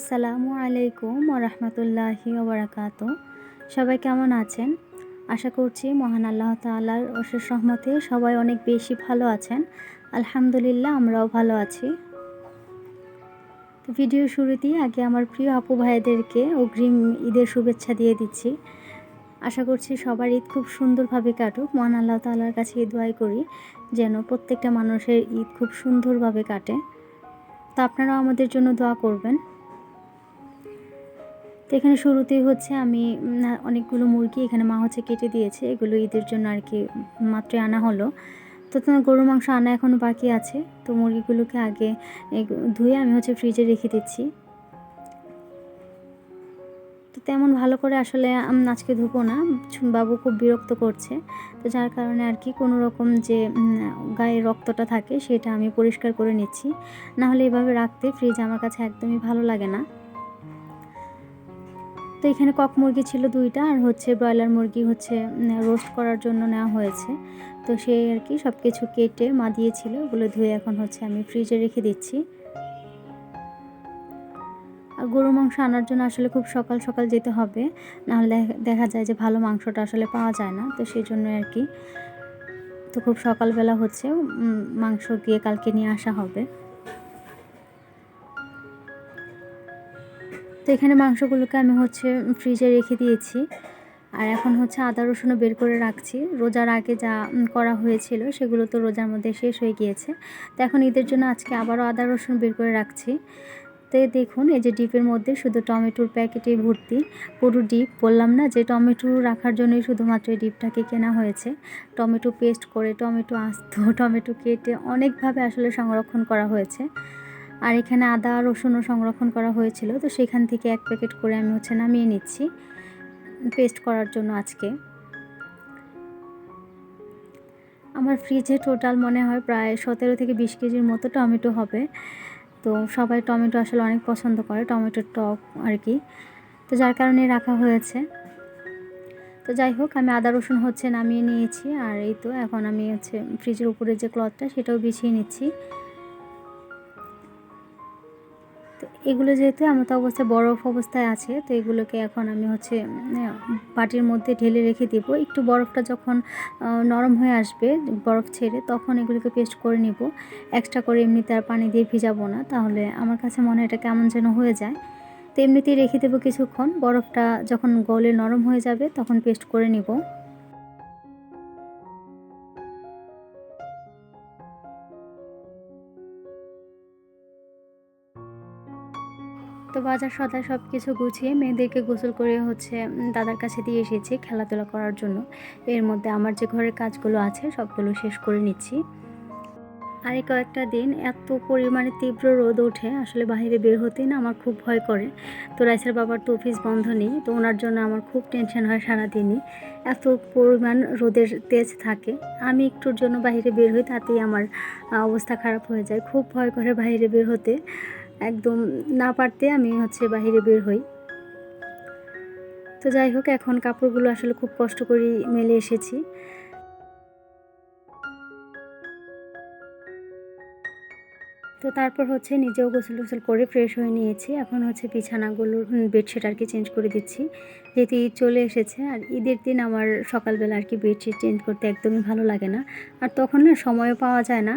আসসালামু আলাইকুম ওরহমতুল্লাহি ওবরাকাত সবাই কেমন আছেন? আশা করছি মহান আল্লাহ তাআলার অশেষ রহমতে সবাই অনেক বেশি ভালো আছেন। আলহামদুলিল্লাহ, আমরাও ভালো আছি। ভিডিও শুরুতেই আগে আমার প্রিয় আপু ভাইদেরকে অগ্রিম ঈদের শুভেচ্ছা দিয়ে দিচ্ছি। আশা করছি সবার ঈদ খুব সুন্দরভাবে কাটুক। মহান আল্লাহ তাআলার কাছে এই দোয়াই করি যেন প্রত্যেকটা মানুষের ঈদ খুব সুন্দরভাবে কাটে। তো আপনারাও আমাদের জন্য দোয়া করবেন। তো এখানে শুরুতেই হচ্ছে আমি অনেকগুলো মুরগি এখানে মা হচ্ছে কেটে দিয়েছে। এগুলো ঈদের জন্য আর কি মাত্র আনা হলো। তো তোমার গরুর মাংস আনা এখনও বাকি আছে। তো মুরগিগুলোকে আগে ধুয়ে আমি হচ্ছে ফ্রিজে রেখে দিচ্ছি। তো তেমন ভালো করে আসলে আমি, আজকে ধুবো না। বাবু খুব বিরক্ত করছে। তো যার কারণে আর কি কোনো রকম যে গায়ে রক্তটা থাকে সেটা আমি পরিষ্কার করে নিচ্ছি। না হলে এভাবে রাখতে ফ্রিজ আমার কাছে একদমই ভালো লাগে না। তো এখানে কক মুরগি ছিল দুইটা আর হচ্ছে ব্রয়লার মুরগি হচ্ছে রোস্ট করার জন্য নেওয়া হয়েছে। তো সে আর কি সব কিছু কেটে মা দিয়েছিল, ওগুলো ধুয়ে এখন হচ্ছে আমি ফ্রিজে রেখে দিচ্ছি। আর গরু মাংস আনার জন্য আসলে খুব সকাল সকাল যেতে হবে, নাহলে দেখা- যায় যে ভালো মাংসটা আসলে পাওয়া যায় না, তো সেই জন্য আর কি। তো খুব সকালবেলা হচ্ছে মাংস গিয়ে কালকে নিয়ে আসা হবে। এখানে মাংসগুলোকে আমি হচ্ছে ফ্রিজে রেখে দিয়েছি। আর এখন হচ্ছে আদা রসুনও বের করে রাখছি। রোজার আগে যা করা হয়েছিল সেগুলো তো রোজার মধ্যে শেষ হয়ে গিয়েছে। তো এখন ঈদের জন্য আজকে আবারও আদা রসুন বের করে রাখছি। তো দেখুন, এই যে ডিপের মধ্যে শুধু টমেটোর প্যাকেটে ভর্তি। পুরো ডিপ, বললাম না যে টমেটো রাখার জন্যই শুধুমাত্র এই ডিপটাকে কেনা হয়েছে। টমেটো পেস্ট করে, টমেটো আস্ত, টমেটো কেটে অনেকভাবে আসলে সংরক্ষণ করা হয়েছে। আর এখানে আদা রসুনও সংরক্ষণ করা হয়েছিল। তো সেখান থেকে এক প্যাকেট করে আমি হচ্ছে নামিয়ে নিচ্ছি পেস্ট করার জন্য আজকে। আমার ফ্রিজে টোটাল মনে হয় প্রায় সতেরো থেকে বিশ কেজির মতো টমেটো হবে। তো সবাই টমেটো আসলে অনেক পছন্দ করে, টমেটোর টক আর কি। তো যার কারণে রাখা হয়েছে। তো যাই হোক, আমি আদা রসুন হচ্ছে নামিয়ে নিয়েছি আর এই তো এখন আমি হচ্ছে ফ্রিজের উপরে যে ক্লথটা সেটাও বিছিয়ে নিচ্ছি। এগুলো যেহেতু আমার তো অবস্থায় বরফ অবস্থায় আছে, তো এগুলোকে এখন আমি হচ্ছে বাটির মধ্যে ঢেলে রেখে দিব। একটু বরফটা যখন নরম হয়ে আসবে, বরফ ছেড়ে, তখন এগুলোকে পেস্ট করে নিব। এক্সট্রা করে এমনিতে আর পানি দিয়ে ভিজাবো না, তাহলে আমার কাছে মনে হয় এটা কেমন যেন হয়ে যায়। তো এমনিতেই রেখে দেবো কিছুক্ষণ, বরফটা যখন গলে নরম হয়ে যাবে, তখন পেস্ট করে নিব। বাজার সদায় সব কিছু গুছিয়ে মেয়েদেরকে গোসল করে হচ্ছে দাদার কাছে দিয়ে এসেছি খেলাধুলা করার জন্য। এর মধ্যে আমার যে ঘরের কাজগুলো আছে সবগুলো শেষ করে নিচ্ছি। আর এই কয়েকটা দিন এত পরিমাণে তীব্র রোদ ওঠে, আসলে বাইরে বের হতেই না আমার খুব ভয় করে। তো রাইসের বাবার তো অফিস বন্ধ নেই, তো ওনার জন্য আমার খুব টেনশন হয় সারাদিনই। এত পরিমাণ রোদের তেজ থাকে। আমি একটুর জন্য বাইরে বের হই, তাতেই আমার অবস্থা খারাপ হয়ে যায়। খুব ভয় করে বাইরে বের হতে। একদম না পারতে আমি হচ্ছে বাহিরে বের হই। তো যাই হোক, এখন কাপড়গুলো আসলে খুব কষ্ট করে মেলে এসেছি। তো তারপর হচ্ছে নিজেও গোসল টোসল করে ফ্রেশ হয়ে নিয়েছি। এখন হচ্ছে বিছানাগুলো বেডশিট আর কি চেঞ্জ করে দিচ্ছি। যেহেতু ঈদ চলে এসেছে, আর ঈদের দিন আমার সকালবেলা আর কি বেডশিট চেঞ্জ করতে একদমই ভালো লাগে না। আর তখন না সময়ও পাওয়া যায় না।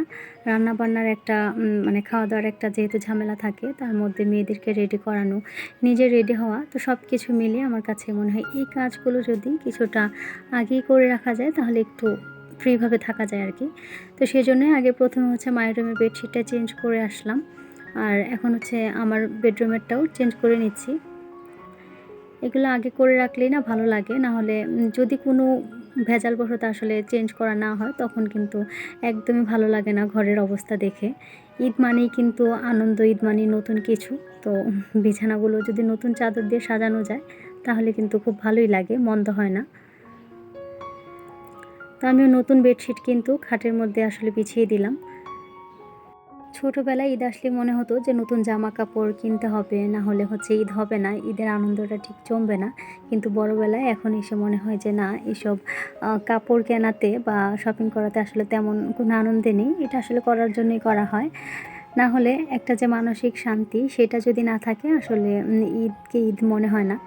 রান্না বান্নার একটা মানে খাওয়া দাওয়ার একটা যেহেতু ঝামেলা থাকে, তার মধ্যে মেয়েদেরকে রেডি করানো, নিজে রেডি হওয়া, তো সব কিছু মিলিয়ে আমার কাছে মনে হয় এই কাজগুলো যদি কিছুটা আগেই করে রাখা যায়, তাহলে একটু ফ্রিভাবে থাকা যায় আর কি তো সেই জন্যই আগে প্রথমে হচ্ছে মায়ের রুমের বেডশিটটা চেঞ্জ করে আসলাম। আর এখন হচ্ছে আমার বেডরুমেরটাও চেঞ্জ করে নিচ্ছি। এগুলো আগে করে রাখলেই না ভালো লাগে। না হলে যদি কোনো ভেজাল বশত আসলে চেঞ্জ করা না হয়, তখন কিন্তু একদমই ভালো লাগে না ঘরের অবস্থা দেখে। ঈদ মানেই কিন্তু আনন্দ, ঈদ মানেই নতুন কিছু। তো বিছানাগুলো যদি নতুন চাদর দিয়ে সাজানো যায়, তাহলে কিন্তু খুব ভালোই লাগে, মন্দ হয় না। তো আমিও নতুন বেডশিট কিন্তু খাটের মধ্যে আসলে বিছিয়ে দিলাম। ছোটোবেলায় ঈদ আসলে মনে হতো যে নতুন জামা কাপড় কিনতে হবে, না হলে হচ্ছে ঈদ হবে না, ঈদের আনন্দটা ঠিক জমবে না। কিন্তু বড়োবেলায় এখন এসে মনে হয় যে না, এসব কাপড় কেনাতে বা শপিং করাতে আসলে তেমন কোনো আনন্দে নেই। এটা আসলে করার জন্যই করা হয়। না হলে একটা যে মানসিক শান্তি সেটা যদি না থাকে আসলে ঈদকে ঈদ মনে হয় না।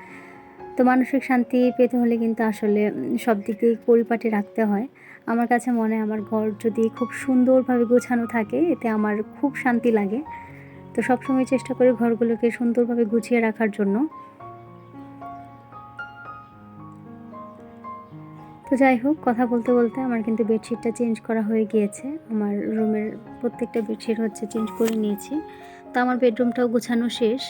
তো মানসিক শান্তি পেতে হলে কিন্তু আসলে সব দিক দিয়ে পরিপাটি রাখতে হয়। আমার কাছে মনে হয় আমার ঘর যদি খুব সুন্দরভাবে গোছানো থাকে, এতে আমার খুব শান্তি লাগে। তো সবসময় চেষ্টা করি ঘরগুলোকে সুন্দরভাবে গুছিয়ে রাখার জন্য। তো যাই হোক, কথা বলতে বলতে আমার কিন্তু বেডশিটটা চেঞ্জ করা হয়ে গিয়েছে। আমার রুমের প্রত্যেকটা বেডশিট হচ্ছে চেঞ্জ করে নিয়েছি। তো আমার বেডরুমটাও গোছানো শেষ।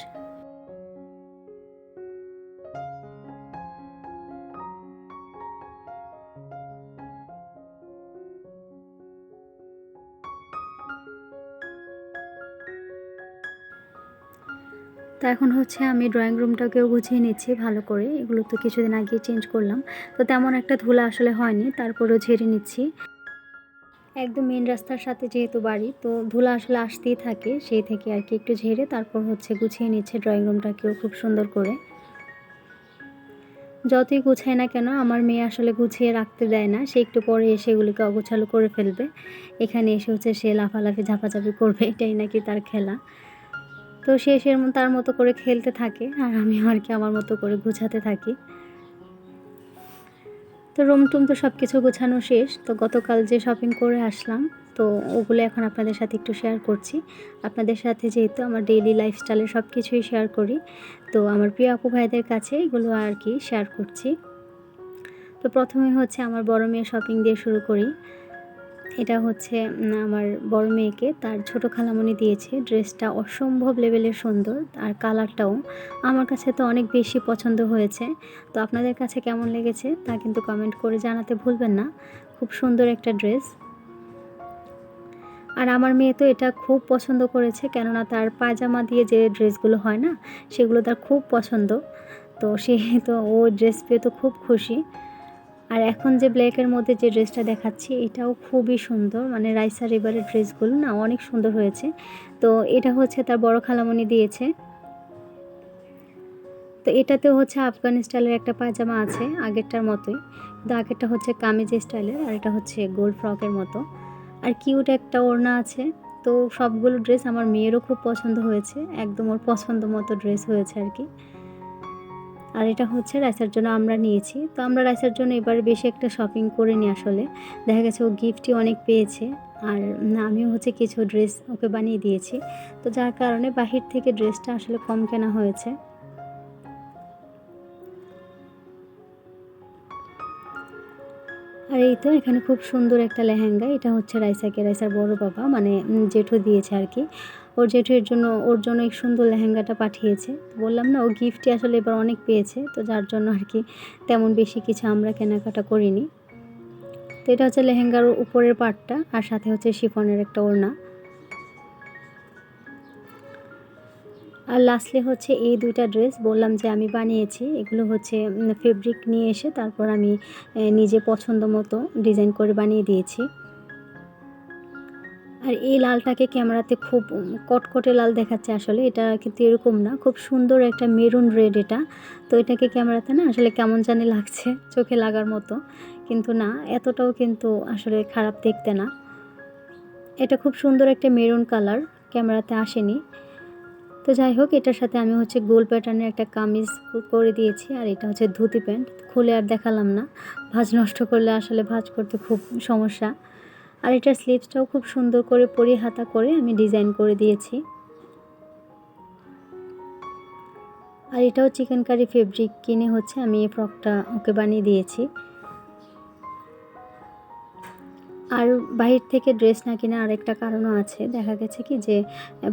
এখন হচ্ছে আমি ড্রয়িং রুমটাকেও গুছিয়ে নিচ্ছি ভালো করে। এগুলো তো কিছুদিন আগে চেঞ্জ করলাম। তো তেমন একটা ধুলা আসলে হয়নি, তারপরেও ঝেড়ে নিচ্ছি। একদম মেন রাস্তার সাথে যেহেতু বাড়ি, তো ধুলা আসলে আসতেই থাকে, সেই থেকে আর কি একটু ঝেড়ে তারপর হচ্ছে গুছিয়ে নিচ্ছে ড্রয়িং রুমটাকেও খুব সুন্দর করে। যতই গুছায় না কেন, আমার মেয়ে আসলে গুছিয়ে রাখতে দেয় না, সে একটু পরে এসে এগুলিকে অগোছালো করে ফেলবে। এখানে এসে হচ্ছে সে লাফালাফি, ঝাপাঝাপি করবে, এটাই নাকি তার খেলা। তো সে সে তার মতো করে খেলতে থাকে আর আমি আর কি আমার মতো করে গুছাতে থাকি। তো রুম টুম তো সব কিছু গোছানো শেষ। তো গতকাল যে শপিং করে আসলাম, তো ওগুলো এখন আপনাদের সাথে একটু শেয়ার করছি। আপনাদের সাথে যেহেতু আমার ডেইলি লাইফস্টাইলের সব কিছুই শেয়ার করি, তো আমার প্রিয় আপু ভাইদের কাছে এগুলো আর কি শেয়ার করছি। তো প্রথমে হচ্ছে আমার বড় মেয়ে শপিং দিয়ে শুরু করি। এটা হচ্ছে আমার বড় মেয়েকে তার ছোট খালামণি দিয়েছে। ড্রেসটা অসম্ভব লেভেলের সুন্দর, আর কালারটাও আমার কাছে তো অনেক বেশি পছন্দ হয়েছে। তো আপনাদের কাছে কেমন লেগেছে তা কিন্তু কমেন্ট করে জানাতে ভুলবেন না। খুব সুন্দর একটা ড্রেস। আর আমার মেয়ে তো এটা খুব পছন্দ করেছে, কেননা তার পায়জামা দিয়ে যে ড্রেসগুলো হয় না, সেগুলো তার খুব পছন্দ। তো সে তো ও ড্রেস পেয়ে তো খুব খুশি। আর এখন যে ব্ল্যাকের মধ্যে যে ড্রেসটা দেখাচ্ছি, এটাও খুবই সুন্দর। মানে রাইসার এবারের ড্রেসগুলো না অনেক সুন্দর হয়েছে। তো এটা হচ্ছে তার বড় খালামণি দিয়েছে। তো এটাতেও হচ্ছে আফগান স্টাইলের একটা পায়জামা আছে, আগেরটার মতোই। কিন্তু আগেরটা হচ্ছে কামিজ স্টাইলের, আর এটা হচ্ছে গোল ফ্রকের মতো। আর কিউট একটা ওড়না আছে। তো সবগুলো ড্রেস আমার মেয়েরও খুব পছন্দ হয়েছে। একদম ওর পছন্দ মতো ড্রেস হয়েছে আর কি। আর এটা হচ্ছে রাইসার জন্য আমরা নিয়েছি। তো আমরা রাইসার জন্য এবার বেশি একটা শপিং করে নিই আসলে। দেখা গেছে ও গিফটই অনেক পেয়েছে। আর আমিও হচ্ছে কিছু ড্রেস ওকে বানিয়ে দিয়েছি। তো যার কারণে বাহির থেকে ড্রেসটা আসলে কম কেনা হয়েছে। আর এই তো এখানে খুব সুন্দর একটা লেহেঙ্গা। এটা হচ্ছে রাইসাকে, রাইসার বড় বাবা মানে জেঠু দিয়েছে আর কি। ওর জেঠুর জন্য, ওর জন্য এই সুন্দর লেহেঙ্গাটা পাঠিয়েছে। বললাম, না, ও গিফটই আসলে এবার অনেক পেয়েছে, তো যার জন্য আর কি তেমন বেশি কিছু আমরা কেনাকাটা করিনি। তো এটা হচ্ছে লেহেঙ্গার উপরের পার্টটা আর সাথে হচ্ছে শিফনের একটা ওড়না। আর লাস্টলি হচ্ছে এই দুইটা ড্রেস বললাম যে আমি বানিয়েছি। এগুলো হচ্ছে ফেব্রিক নিয়ে এসে তারপর আমি নিজে পছন্দ মতো ডিজাইন করে বানিয়ে দিয়েছি। আর এই লালটাকে ক্যামেরাতে খুব কটকটে লাল দেখাচ্ছে আসলে, এটা কিন্তু এরকম না। খুব সুন্দর একটা মেরুন রেড এটা। তো এটাকে ক্যামেরাতে না আসলে কেমন জানি লাগছে চোখে লাগার মতো। কিন্তু না, এতটাও কিন্তু আসলে খারাপ দেখতে না। এটা খুব সুন্দর একটা মেরুন কালার, ক্যামেরাতে আসেনি। তো যাই হোক, এটার সাথে আমি হচ্ছে গোল প্যাটার্নের একটা কামিজ করে দিয়েছি। আর এটা হচ্ছে ধুতি প্যান্ট। খুলে আর দেখালাম না। ভাঁজ নষ্ট করলে আসলে ভাঁজ করতে খুব সমস্যা। আর এটা স্লিভসটাও খুব সুন্দর করে পরি হাতা করে আমি ডিজাইন করে দিয়েছি। আর এটাও চিকেন কারি ফেব্রিক কিনে হচ্ছে আমি এই ফ্রকটা ওকে বানিয়ে দিয়েছি। আর বাহির থেকে ড্রেস না কেনার আরেকটা কারণও আছে। দেখা গেছে কি যে,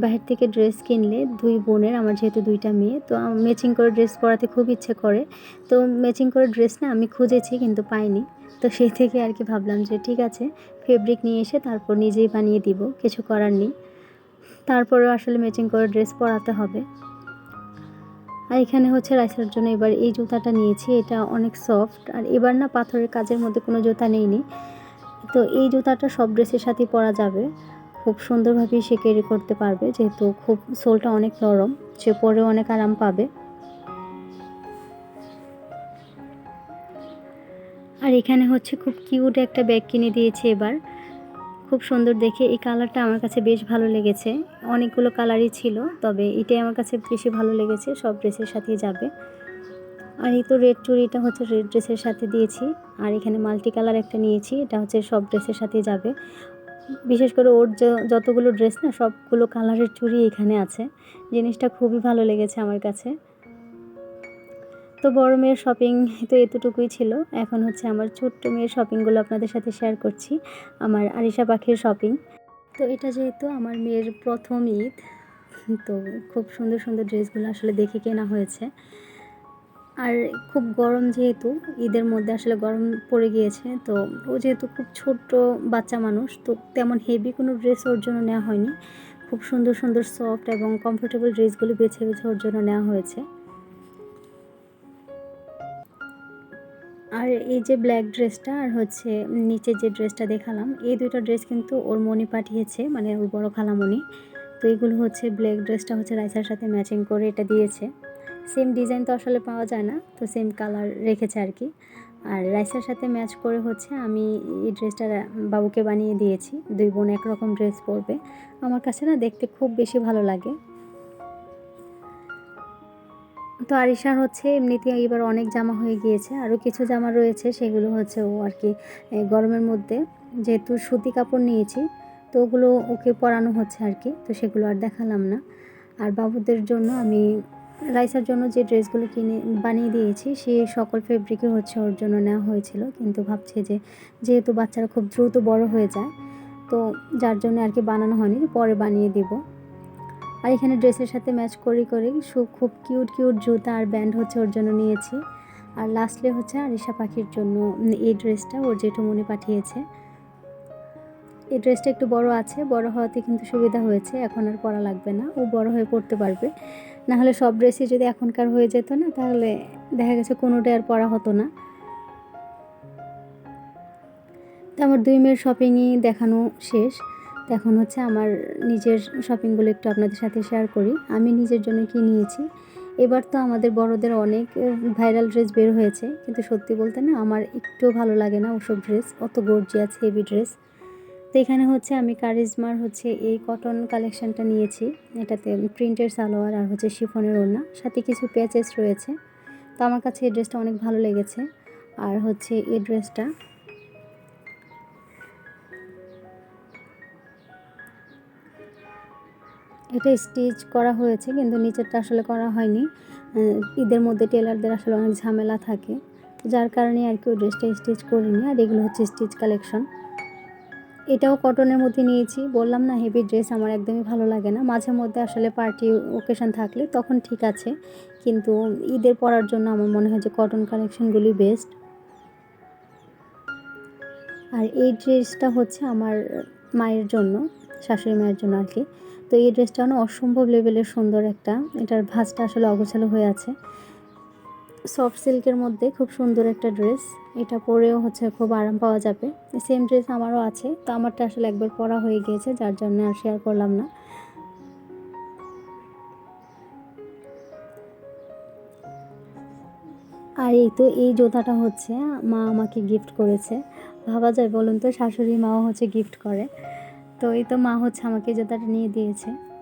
বাহির থেকে ড্রেস কিনলে দুই বোনের, আমার যেহেতু দুইটা মেয়ে, তো ম্যাচিং করে ড্রেস পরাতে খুব ইচ্ছে করে। তো ম্যাচিং করে ড্রেস না আমি খুঁজেছি কিন্তু পাইনি। তো সেই থেকে আর কি ভাবলাম যে ঠিক আছে ফেব্রিক নিয়ে এসে তারপর নিজেই বানিয়ে দিব, কিছু করার নেই। তারপরেও আসলে ম্যাচিং করে ড্রেস পরাতে হবে। আর এখানে হচ্ছে রাইসার জন্য এবার এই জুতাটা নিয়েছি, এটা অনেক সফট আর এবার না পাথরের কাজের মধ্যে কোনো জুতা নেইনি। তো এই জুতাটা সব ড্রেসের সাথেই পরা যাবে। খুব সুন্দরভাবেই সে ক্যারি করতে পারবে, যেহেতু খুব সোলটা অনেক নরম, সে পরেও অনেক আরাম পাবে। আর এখানে হচ্ছে খুব কিউট একটা ব্যাগ কিনে দিয়েছে এবার। খুব সুন্দর দেখে এই কালারটা আমার কাছে বেশ ভালো লেগেছে। অনেকগুলো কালারই ছিল, তবে এটাই আমার কাছে বেশি ভালো লেগেছে, সব ড্রেসের সাথেই যাবে। আর এই তো রেড চুড়িটা হচ্ছে রেড ড্রেসের সাথে দিয়েছি। আর এখানে মাল্টি কালার একটা নিয়েছি, এটা হচ্ছে সব ড্রেসের সাথেই যাবে। বিশেষ করে ওর যতগুলো ড্রেস না, সবগুলো কালারের চুড়ি এখানে আছে। জিনিসটা খুবই ভালো লেগেছে আমার কাছে। তো বড় মেয়ের শপিং তো এতটুকুই ছিল। এখন হচ্ছে আমার ছোট্ট মেয়ের শপিংগুলো আপনাদের সাথে শেয়ার করছি, আমার আরিশা পাখির শপিং তো এটা যেহেতু আমার মেয়ের প্রথম ঈদ, তো খুব সুন্দর সুন্দর ড্রেসগুলো আসলে দেখে কেনা হয়েছে। আর খুব গরম যেহেতু, ঈদের মধ্যে আসলে গরম পড়ে গিয়েছে, তো ও যেহেতু খুব ছোট্ট বাচ্চা মানুষ, তো তেমন হেভি কোনো ড্রেস ওর জন্য নেওয়া হয়নি। খুব সুন্দর সুন্দর সফট এবং কমফোর্টেবল ড্রেসগুলো বেছে বেছে ওর জন্য নেওয়া হয়েছে। আর এই যে ব্ল্যাক ড্রেসটা আর হচ্ছে নিচে যে ড্রেসটা দেখালাম, এই দুটো ড্রেস কিন্তু ওর মনি পাঠিয়েছে মানে ওর বড় খালামণি। তো এইগুলো হচ্ছে ব্ল্যাক ড্রেসটা হচ্ছে রাইসার সাথে ম্যাচিং করে এটা দিয়েছে। সেম ডিজাইন তো আসলে পাওয়া যায় না, তো সেম কালার রেখেছে আর কি। আর রাইসার সাথে ম্যাচ করে হচ্ছে আমি এই ড্রেসটা বাবুকে বানিয়ে দিয়েছি, দুই বোন একরকম ড্রেস পরবে। আমার কাছে না দেখতে খুব বেশি ভালো লাগে। তো আরিশার হচ্ছে এমনিতে এবার অনেক জামা হয়ে গিয়েছে, আরও কিছু জামা রয়েছে, সেগুলো হচ্ছে ও আর কি গরমের মধ্যে যেহেতু সুতি কাপড় নিয়েছি, তো ওগুলো ওকে পরানো হচ্ছে আর কি, তো সেগুলো আর দেখালাম না। আর বাবুদের জন্য আমি রাইসার জন্য যে ড্রেসগুলো কিনে, বানিয়ে দিয়েছি সেই সকল ফেব্রিকই হচ্ছে ওর জন্য নেওয়া হয়েছিল। কিন্তু ভাবছে যে, যেহেতু বাচ্চারা খুব দ্রুত বড় হয়ে যায়, তো যার জন্য আর কি বানানো হয়নি, পরে বানিয়ে দিব। আর এখানে ড্রেসের সাথে ম্যাচ করি, করে সু- খুব কিউট কিউট জুতা আর ব্যান্ড হচ্ছে ওর জন্য নিয়েছি। আর লাস্টলি হচ্ছে আরিশা পাখির জন্য, এই ড্রেসটা ওর জেঠুমনি পাঠিয়েছে। এই ড্রেসটা একটু বড় আছে, বড় হওয়াতে কিন্তু সুবিধা হয়েছে, এখন আর পরা লাগবে না, ও বড় হয়ে পড়তে পারবে। না হলে সব ড্রেসই যদি এখনকার হয়ে যেত না, তাহলে দেখা গেছে কোনোটাই আর পরা হতো না। তো আমার দুই মেয়ের শপিংই দেখানো শেষ। এখন হচ্ছে আমার নিজের শপিংগুলো একটু আপনাদের সাথে শেয়ার করি। আমি নিজের জন্য কি নিয়েছি? এবার তো আমাদের বড়দের অনেক ভাইরাল ড্রেস বের হয়েছে। কিন্তু সত্যি বলতে না, আমার একটু ভালো লাগে না ওসব ড্রেস অত গর্জিয়াস হেভি ড্রেস তো এখানে হচ্ছে আমি কারিজমার হচ্ছে এই কটন কালেকশনটা নিয়েছি। এটাতে প্রিন্টের সালোয়ার আর হচ্ছে শিফনের ওড়না, সাথে কিছু প্যাচেস রয়েছে। তো আমার কাছে এই ড্রেসটা অনেক ভালো লেগেছে। আর হচ্ছে এই ড্রেসটা এটা স্টিচ করা হয়েছে, কিন্তু নিচেরটা আসলে করা হয়নি। ঈদের মধ্যে টেলারদের আসলে অনেক ঝামেলা থাকে। যার কারণে আর কি ওই ড্রেসটা স্টিচ করিনি। আর এগুলো হচ্ছে স্টিচ কালেকশন এটাও কটনের মধ্যে নিয়েছি। বললাম না হেভি ড্রেস আমার একদমই ভালো লাগে না। মাঝে মধ্যে আসলে পার্টি ওকেশন থাকলে তখন ঠিক আছে। কিন্তু ঈদের পরার জন্য আমার মনে হয় যে কটন কালেকশনগুলি বেস্ট আর এই ড্রেসটা হচ্ছে আমার মায়ের জন্য, শাশুড়ি মায়ের জন্য আর কি। তো এই ড্রেসটা না অসম্ভব লেভেলের সুন্দর একটা। এটার ভাঁজটা আসলে অগোছালো হয়ে আছে। সফট সিল্কের মধ্যে খুব সুন্দর একটা ড্রেস। এটা পরেও হচ্ছে খুব আরাম পাওয়া যাবে। সেম ড্রেস আমারও আছে। তো আমারটা আসলে একবার পরা হয়ে গিয়েছে, যার জন্য আর শেয়ার করলাম না। আর এই তো, এই জোতাটা হচ্ছে মা আমাকে গিফট করেছে। ভাবা যায় বলুন তো, শাশুড়ি মাও হচ্ছে গিফট করে। তো এই তো মা হচ্ছে আমাকে জুতাটা নিয়ে দিয়েছে।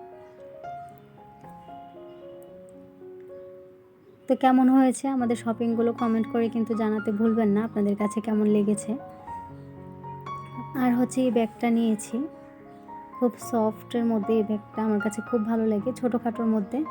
তো কেমন হয়েছে? আমাদের শপিংগুলো কমেন্ট করে কিন্তু জানাতে ভুলবেন না, আপনাদের কাছে কেমন লেগেছে? আর হচ্ছে এই ব্যাগটা নিয়েছি। খুব সফটের মধ্যে এই ব্যাগটা আমার কাছে খুব ভালো লাগে, ছোটোখাটোর মধ্যে।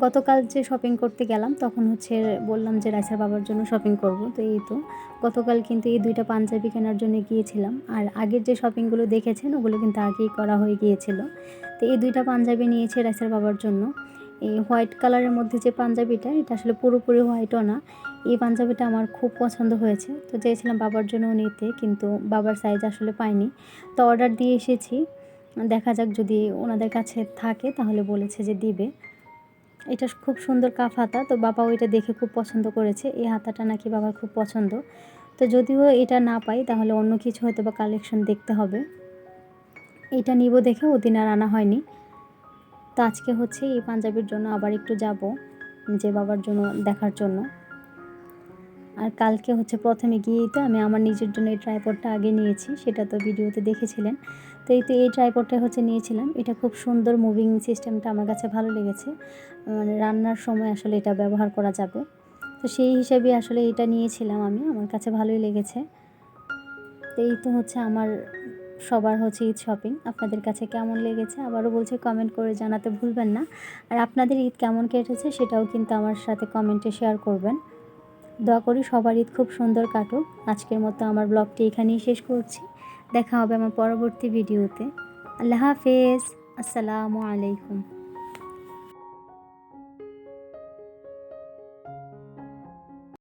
গতকাল যে শপিং করতে গেলাম, তখন হচ্ছে বললাম যে, রাইসার বাবার জন্য শপিং করব। তো এই তো, গতকাল কিন্তু এই দুইটা পাঞ্জাবি কেনার জন্য গিয়েছিলাম। আর আগের যে শপিংগুলো দেখেছেন, ওগুলো কিন্তু আগেই করা হয়ে গিয়েছিল। তো এই দুইটা পাঞ্জাবি নিয়েছে রাইসার বাবার জন্য। এই হোয়াইট কালারের মধ্যে যে পাঞ্জাবিটা, এটা আসলে পুরোপুরি হোয়াইটও না। এই পাঞ্জাবিটা আমার খুব পছন্দ হয়েছে। তো চেয়েছিলাম বাবার জন্য নিতে, কিন্তু বাবার সাইজ আসলে পাইনি। তো অর্ডার দিয়ে এসেছি। দেখা যাক যদি ওনাদের কাছে থাকে, তাহলে বলেছে যে দিবে। এটা খুব সুন্দর কাফ হাতা। তো বাবাও এটা দেখে খুব পছন্দ করেছে। এই হাতাটা নাকি বাবার খুব পছন্দ। তো যদিও এটা না পাই, তাহলে অন্য কিছু হয়তো বা কালেকশন দেখতে হবে। এটা নিব দেখে, ওদিন আর আনা হয়নি। তো আজকে হচ্ছে এই পাঞ্জাবির জন্য আবার একটু যাব যে বাবার জন্য দেখার জন্য। আর কালকে হচ্ছে প্রথমে গিয়েই তো আমি আমার নিজের জন্য এই ট্রাইপডটা আগে নিয়েছি, সেটা তো ভিডিওতে দেখেছিলেন। তো এই তো এই ট্রাইপডটা হচ্ছে নিয়েছিলাম। এটা খুব সুন্দর মুভিং সিস্টেমটা আমার কাছে ভালো লেগেছে। মানে রান্নার সময় আসলে এটা ব্যবহার করা যাবে। তো সেই হিসাবে আসলে এটা নিয়েছিলাম আমি। আমার কাছে ভালোই লেগেছে। তো এই তো হচ্ছে আমার, সবার হচ্ছে ঈদ শপিং আপনাদের কাছে কেমন লেগেছে? আবারও বলছে কমেন্ট করে জানাতে ভুলবেন না। আর আপনাদের ঈদ কেমন কেটেছে সেটাও কিন্তু আমার সাথে কমেন্টে শেয়ার করবেন। দোয়া করি সবার ঈদ খুব সুন্দর কাটুক। আজকের মতো আমার ব্লগটি এখানেই শেষ করছি। দেখা হবে আমার পরবর্তী ভিডিওতে। আল্লাহ হাফেজ। আসসালামু আলাইকুম।